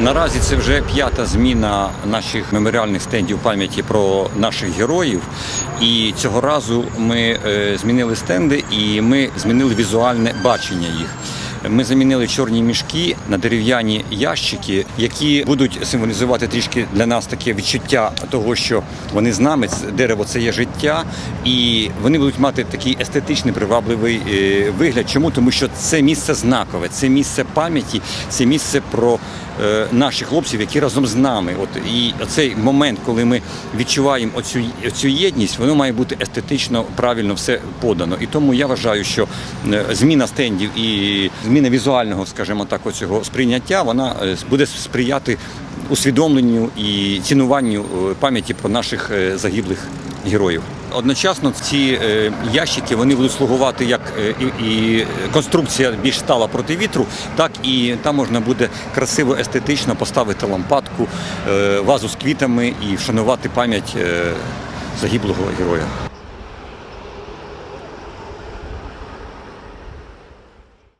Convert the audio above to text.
Наразі це вже п'ята зміна наших меморіальних стендів пам'яті про наших героїв. І цього разу ми е, змінили стенди і ми змінили візуальне бачення їх. Ми замінили чорні мішки на дерев'яні ящики, які будуть символізувати трішки для нас таке відчуття того, що вони з нами, дерево це є життя, і вони будуть мати такий естетичний привабливий е, вигляд. Чому? Тому що це місце знакове, це місце пам'яті, це місце про е, наших хлопців, які разом з нами. От і цей момент, коли ми відчуваємо оцю, оцю єдність, воно має бути естетично правильно все подано. І тому я вважаю, що е, зміна стендів і зміна візуального, скажімо так, оцього сприйняття, вона е, буде сприяти усвідомленню і цінуванню е, пам'яті про наших е, загиблих героїв. Одночасно ці ящики вони будуть слугувати як і, і конструкція більш стала проти вітру, так і там можна буде красиво естетично поставити лампадку, вазу з квітами і вшанувати пам'ять загиблого героя.